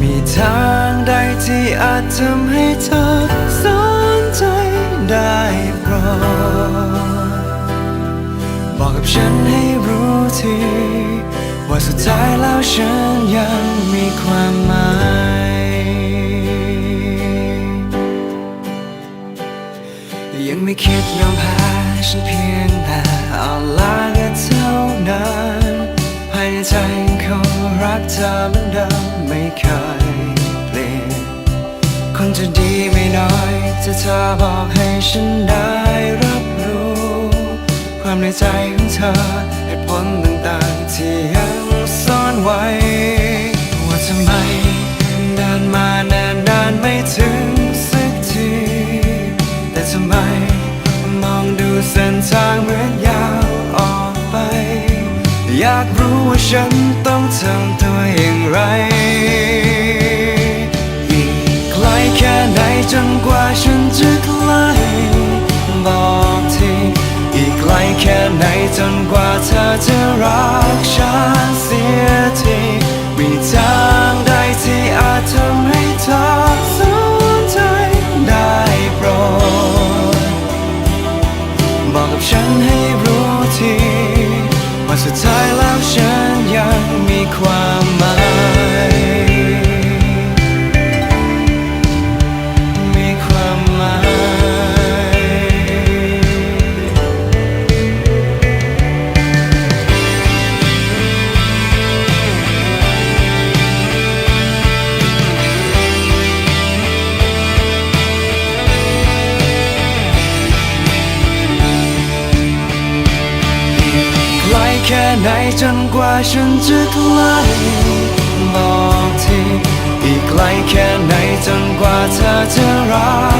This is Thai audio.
มีทางใดที่อาจทำให้เธอสนใจได้โปรดบอกกับฉันให้รู้ที ว่าสุดท้ายแล้วฉันยังมีความหมายยังไม่คิดยอมแพ้ฉันเพียงแต่เอาลาก็เท่านั้นภายใจ รักเธอเหมือนเดิมไม่เคยเปลี่ยน คนจะดีไม่น้อยจะเธอบอกให้ฉันได้รับรู้ ความในใจของเธอเหตุผลต่างๆที่ยังซ่อนไว้ากรู้ว่าฉันต้องทำตัวอย่างไร อีกไกลแค่ไหนจนกว่าฉันจะใกล้บอกทีอีกไกลแค่ไหนจนกว่าเธอจะรักฉันเสียทีมีทางใดที่อาจทำให้เธอสนใจได้โปรดบอกกับฉันให้รู้ทีว่าสุ ความ แค่ไหนจนกว่าฉันจะใกล้บอกทีอีกไกลแค่ไหนจนกว่าเธอจะรัก